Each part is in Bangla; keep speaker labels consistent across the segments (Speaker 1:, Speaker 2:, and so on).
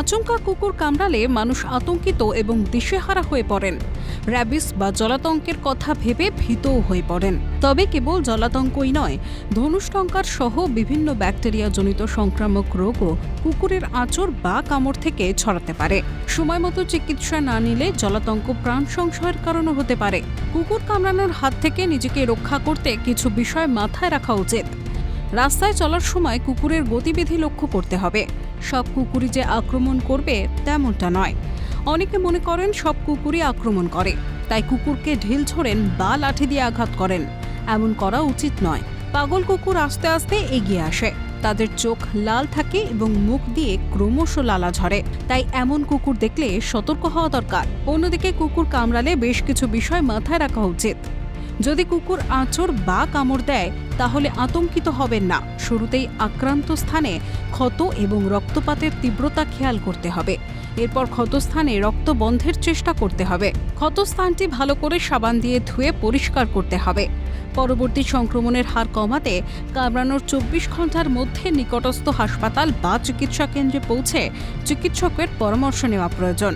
Speaker 1: আচমকা কুকুর কামড়ালে মানুষ আতঙ্কিত এবং দিশেহারা হয়ে পড়েন। র্যাবিস বা জলাতঙ্কের কথা ভেবে ভীতও হয়ে পড়েন। তবে কেবল জলাতঙ্কই নয়, ধনুষ্টঙ্কার সহ বিভিন্ন ব্যাকটেরিয়াজনিত সংক্রামক রোগও কুকুরের আঁচড় বা কামড় থেকে ছড়াতে পারে। সময় মতো চিকিৎসা না নিলে জলাতঙ্ক প্রাণ সংশয়ের কারণও হতে পারে। কুকুর কামড়ানোর হাত থেকে নিজেকে রক্ষা করতে কিছু বিষয় মাথায় রাখা উচিত। রাস্তায় চলার সময় কুকুরের গতিবিধি লক্ষ্য করতে হবে। সব কুকুরই যে আক্রমণ করবে, তেমনটা নয়। অনেকে মনে করেন সব কুকুরই আক্রমণ করে, তাই কুকুরকে ঢিল ছোড়েন বা লাঠি দিয়ে আঘাত করেন। এমন করা উচিত নয়। পাগল কুকুর আস্তে আস্তে এগিয়ে আসে। তাদের চোখ লাল থাকে এবং মুখ দিয়ে ক্রমশ লালা ঝরে। তাই এমন কুকুর দেখলে সতর্ক হওয়া দরকার। অন্যদিকে কুকুর কামড়ালে বেশ কিছু বিষয় মাথায় রাখা উচিত। যদি কুকুর আঁচড় বা কামড় দেয়, তাহলে আতঙ্কিত হবেন না। শুরুতেই আক্রান্ত স্থানে ক্ষত এবং রক্তপাতের তীব্রতা খেয়াল করতে হবে। এরপর ক্ষতস্থানে রক্ত বন্ধের চেষ্টা করতে হবে। ক্ষতস্থানটি ভালো করে সাবান দিয়ে ধুয়ে পরিষ্কার করতে হবে। পরবর্তী সংক্রমণের হার কমাতে কামড়ানোর চব্বিশ ঘণ্টার মধ্যে নিকটস্থ হাসপাতাল বা চিকিৎসা কেন্দ্রে পৌঁছে চিকিৎসকের পরামর্শ নেওয়া প্রয়োজন।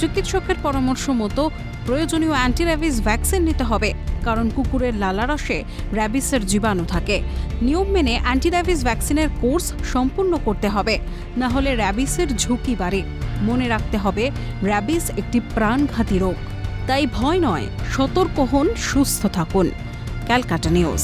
Speaker 1: চিকিৎসকের পরামর্শ মতো প্রয়োজনীয় অ্যান্টির্যাবিস ভ্যাকসিন নিতে হবে, কারণ কুকুরের লালারসে র্যাবিসের জীবাণু থাকে। নিয়ম মেনে অ্যান্টির্যাবিস ভ্যাকসিনের কোর্স সম্পূর্ণ করতে হবে, না হলে র্যাবিসের ঝুঁকি বাড়ে। মনে রাখতে হবে র্যাবিস একটি প্রাণঘাতী রোগ। তাই ভয় নয়, সতর্ক হন, সুস্থ থাকুন। ক্যালকাটা নিউজ।